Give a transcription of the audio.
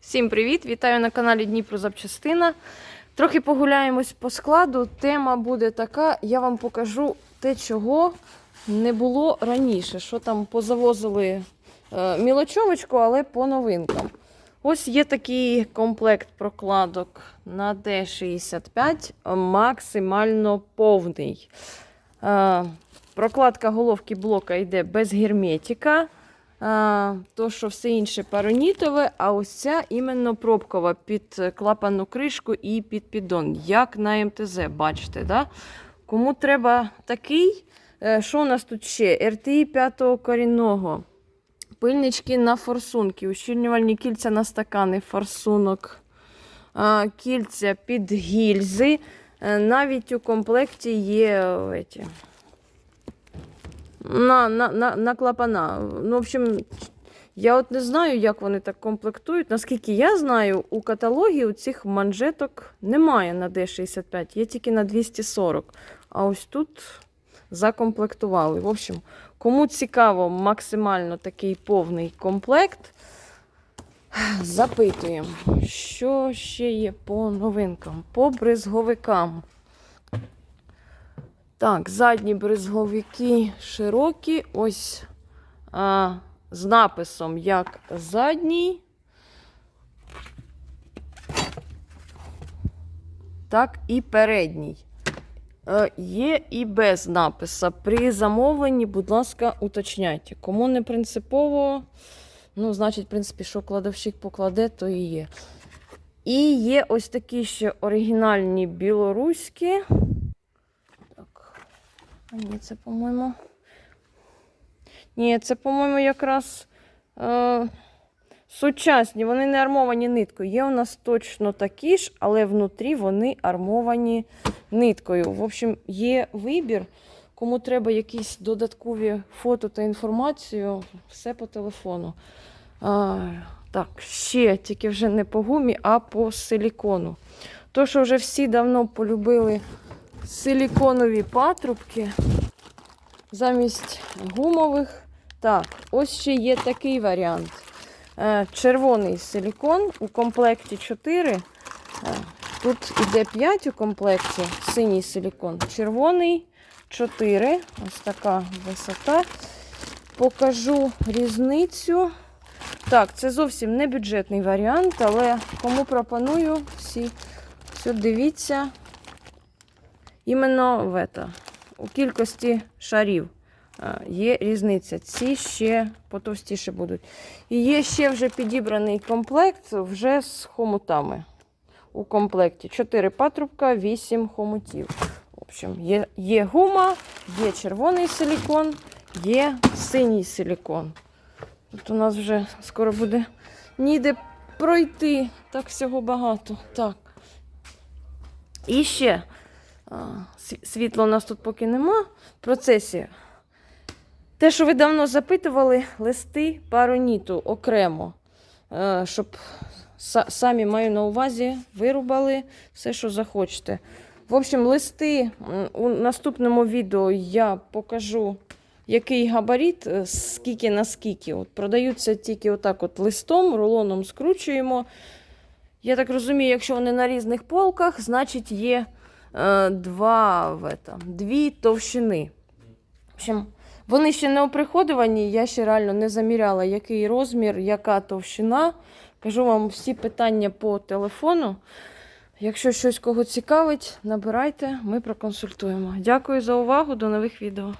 Всім привіт! Вітаю на каналі Дніпро Запчастина. Трохи погуляємось по складу. Тема буде така: я вам покажу те, чого не було раніше. Що там позавозили е, мілочовочку, але по новинкам. Ось є такий комплект прокладок на D65, максимально повний. Е, Прокладка головки блока йде без герметика. А, то, що все інше паронітове, а ось ця іменно пробкова під клапанну кришку і під піддон, як на МТЗ, бачите, да? Кому треба такий, е, що у нас тут ще? РТІ 5 корінного, пильнички на форсунки, ущільнювальні кільця на стакани, форсунок, кільця під гільзи. Е, Навіть у комплекті є еті, на, на, на, на клапана. Ну, в общем, я от не знаю, як вони так комплектують. Наскільки я знаю, у каталогі у цих манжеток немає на D65, є тільки на 240. А ось тут закомплектували. В общем, кому цікаво максимально такий повний комплект, запитуємо, що ще є по новинкам, по бризговикам. Так, задні бризговики широкі. Ось а, з написом як задній, так і передній. Е, є і без написа. При замовленні, будь ласка, уточняйте. Кому не принципово, ну, значить, в принципі, що кладовщик покладе, то і є. І є ось такі ще оригінальні білоруські. А ні, це, по-моєму. Ні, це, по-моєму, якраз е, сучасні. Вони не армовані ниткою. Є у нас точно такі ж, але внутрі вони армовані ниткою. В общем, є вибір. Кому треба якісь додаткові фото та інформацію, все по телефону. А, так, ще тільки вже не по гумі, а по силікону. То, що вже всі давно полюбили силіконові патрубки замість гумових. Так, ось ще є такий варіант. Е, Червоний силікон у комплекті 4. Е, Тут іде 5 у комплекті, синій силікон. Червоний 4. Ось така висота. Покажу різницю. Так, це зовсім не бюджетний варіант, але кому пропоную, всі все дивіться. Іменно в это, у кількості шарів є різниця. Ці ще потовстіше будуть. І є ще вже підібраний комплект вже з хомутами. У комплекті 4 патрубка, 8 хомутів. В общем, є, є гума, є червоний силікон, є синій силікон. Тут у нас вже скоро буде ніде пройти. Так всього багато. Так. І ще світла у нас тут поки нема. В процесі. Те, що ви давно запитували, листи пароніту окремо, е, щоб самі маю на увазі, вирубали все, що захочете. В общем, листи у наступному відео я покажу, який габарит, е, скільки на скільки. От продаються тільки отак от листом, рулоном скручуємо. Я так розумію, якщо вони на різних полках, значить є два, в это, дві товщини. В общем, вони ще не оприходовані, я ще реально не заміряла, який розмір, яка товщина. Кажу вам всі питання по телефону. Якщо щось кого цікавить, набирайте, ми проконсультуємо. Дякую за увагу, до нових відео.